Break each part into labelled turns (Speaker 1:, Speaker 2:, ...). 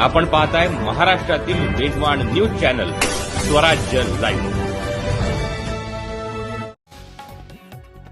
Speaker 1: आपण पाहताय महाराष्ट्रातील वेगवान news channel Swarajya live.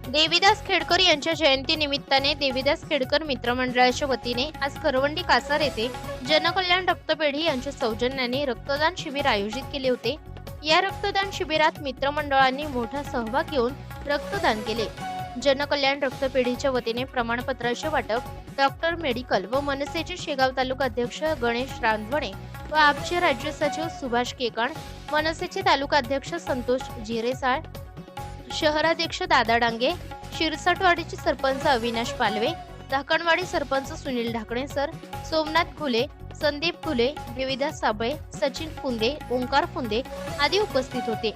Speaker 2: Devidas Khedkar यांच्या जयंती निमित्ताने देवीदास खेडकर मित्रमंडळाच्या वतीने आज करवंडी कासार येथे जनकल्याण रक्तपेढी यांच्या सौजन्याने रक्तदान शिबिर आयोजित केले होते. या रक्तदान शिबिरात मित्रमंडळांनी मोठा सहभाग घेऊन रक्तदान केले. जनकल्याण रक्तपेढीच्या वतीने प्रमाणपत्राचे वाटप डॉक्टर मेडिकल व मनसेचे शेगाव तालुका अध्यक्ष गणेश रांधवणे व आपचे राज्य सचिव सुभाष केकाण मनसेचे तालुका अध्यक्ष संतोष जिरेसाळ शहराध्यक्ष दादा डांगे शिरसटवाडीचे सरपंच अविनाश पालवे धाकणवाडी सरपंच सुनील ढाकणे सर सोमनाथ फुले संदीप फुले विविधा साबळे सचिन फुंदे ओंकार फुंदे आदी उपस्थित होते.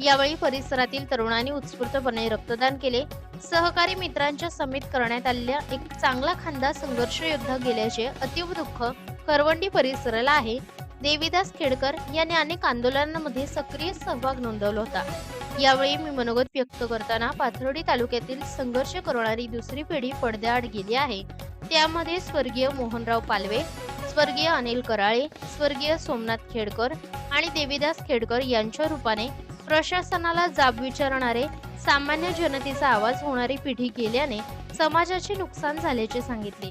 Speaker 2: यावेळी परिसरातील तरुणांनी उत्स्फूर्तपणे रक्तदान केले. सहकारी मित्रांच्या समित करण्यात आलेल्या एक चांगला खांदा संघर्ष योद्धा गेल्याचे अतीव दुःख करवंडी परिसराला आहे. देवीदास खेडकर यांनी अनेक आंदोलनांमध्ये सक्रिय सहभाग नोंदवला होता. यावेळी मी मनोगत व्यक्त करताना पाथर्डी तालुक्यातील संघर्ष करणारी दुसरी पिढी पडद्याआड गेली आहे. त्यामध्ये स्वर्गीय मोहनराव पालवे स्वर्गीय अनिल कराळे स्वर्गीय सोमनाथ खेडकर आणि देवीदास खेडकर यांच्या रूपाने प्रशासनाला जाब विचारणारे सामान्य जनतेचा आवाज होणारी पिढी गेल्याने समाजाचे नुकसान झाल्याचे सांगितले.